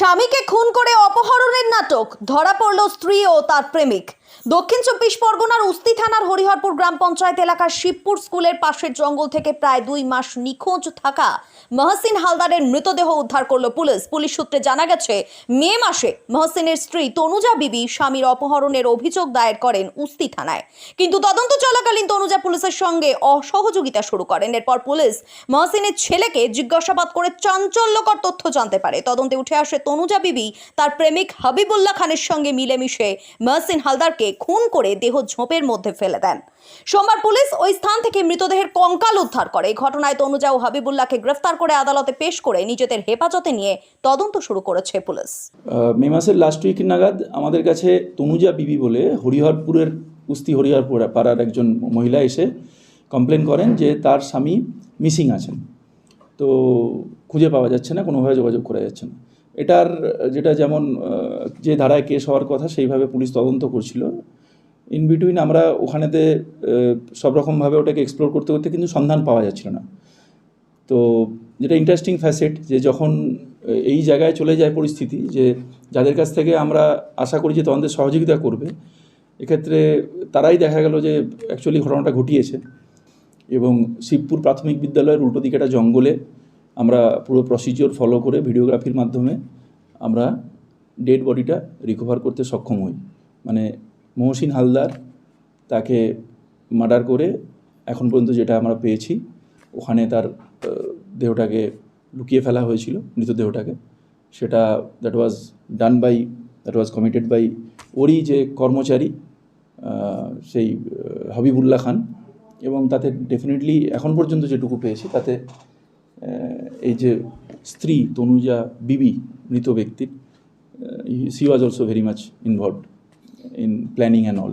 স্বামীকে খুন করে অপহরণের নাটক ধরা পড়ল স্ত্রী ও তার প্রেমিক। দক্ষিণ চব্বিশ পরগনার উস্তি থানার হরিহরপুর গ্রাম পঞ্চায়েত এলাকার শিবপুর স্কুলের পাশের জঙ্গল থেকে প্রায় দুই মাস নিখোঁজ থাকা মহসিন হালদারের মৃতদেহ উদ্ধার করল পুলিশ। পুলিশ সূত্রে জানা গেছে, মে মাসে মহসিনের স্ত্রী তনুজা বিবি স্বামীর অপহরণের অভিযোগ দায়ের করেন উস্তি থানায়। কিন্তু তদন্ত চলাকালীন তনুজা পুলিশের সঙ্গে অসহযোগিতা শুরু করেন। এরপর পুলিশ মহসিনের ছেলেকে জিজ্ঞাসাবাদ করে চাঞ্চল্যকর তথ্য জানতে পারে। তদন্তে উঠে আসে, তনুজা বিবি তার প্রেমিক হাবিবুল্লাহ খানের সঙ্গে মিলেমিশে মহসিন হালদারকে খুন করে দেহ ঝোপের মধ্যে ফেলে দেন। সোমবার পুলিশ ওই স্থান থেকে মৃতদেহের কঙ্কাল উদ্ধার করে। এই ঘটনায় তনুজা ও হাবিবুল্লাহকে গ্রেফতার করে আদালতে পেশ করে নিজেদের হেফাজতে নিয়ে তদন্ত শুরু করেছে পুলিশ। মে মাসের লাস্ট উইক নাগাদ আমাদের কাছে তনুজা বিবি বলে হরিহরপুরের, কুস্তি হরিহরপুর পাড়ার একজন মহিলা এসে কমপ্লেন করেন যে তার স্বামী মিসিং আছেন। তো খুঁজে পাওয়া যাচ্ছে না, কোনোভাবে যোগাযোগ করা যাচ্ছে না। এটার, যেটা যেমন যে ধারায় কেস হওয়ার কথা, সেইভাবে পুলিশ তদন্ত করছিল। ইন বিটুইন আমরা ওখানেতে সব রকমভাবে ওটাকে এক্সপ্লোর করতে করতে কিন্তু সন্ধান পাওয়া যাচ্ছিল না। তো যেটা ইন্টারেস্টিং ফ্যাসেট যে যখন এই জায়গায় চলে যায় পরিস্থিতি, যে যাদের কাছ থেকে আমরা আশা করি যে তদন্তের সহযোগিতা করবে, এক্ষেত্রে তারাই দেখা গেল যে অ্যাকচুয়ালি ঘটনাটা ঘটিয়েছে। এবং শিবপুর প্রাথমিক বিদ্যালয়ের উল্টো দিকে একটা জঙ্গলে আমরা পুরো প্রসিজিওর ফলো করে ভিডিওগ্রাফির মাধ্যমে আমরা ডেড বডিটা রিকভার করতে সক্ষম হই। মানে মহসিন হালদার তাকে মার্ডার করে এখন পর্যন্ত যেটা আমরা পেয়েছি, ওখানে তার দেহটাকে লুকিয়ে ফেলা হয়েছিল, মৃতদেহটাকে। সেটা that was done by that was committed by ওরই যে কর্মচারী সেই হাবিবুল্লাহ খান এবং তাতে ডেফিনেটলি এখন পর্যন্ত যেটুকু পেয়েছি, তাতে এই যে স্ত্রী তনুজা বিবি, মৃত ব্যক্তির she was also very much involved in planning and all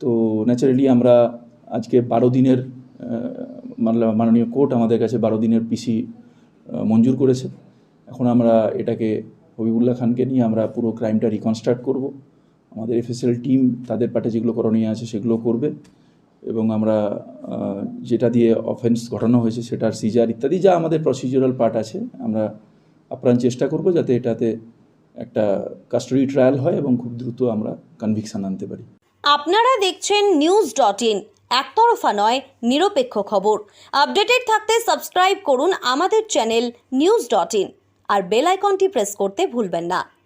তো ন্যাচারালি আমরা আজকে বারো দিনের মাননীয় কোর্ট আমাদের কাছে বারো দিনের পিসি মঞ্জুর করেছে। এখন আমরা এটাকে হবিবুল্লাহ খানকে নিয়ে আমরা পুরো ক্রাইমটা রিকনস্ট্রাক্ট করব। আমাদের এফএসএল টিম তাদের পাটে যেগুলো করণীয় আছে সেগুলো করবে। এবং আমরা যেটা দিয়ে অফেন্স ঘটানো হয়েছে সেটার সিজার ইত্যাদি, যা আমাদের প্রসিজারাল পার্ট আছে, আমরা আপ্রাণ চেষ্টা করব যাতে এটাতে একটা কাস্টডি ট্রায়াল হয় এবং খুব দ্রুত আমরা কনভিকশন আনতে পারি। আপনারা দেখছেন নিউজ ডট ইন একতরফা নয়, নিরপেক্ষ খবর। আপডেটেড থাকতে সাবস্ক্রাইব করুন আমাদের চ্যানেল নিউজ ডট ইন আর বেল আইকনটি প্রেস করতে ভুলবেন না।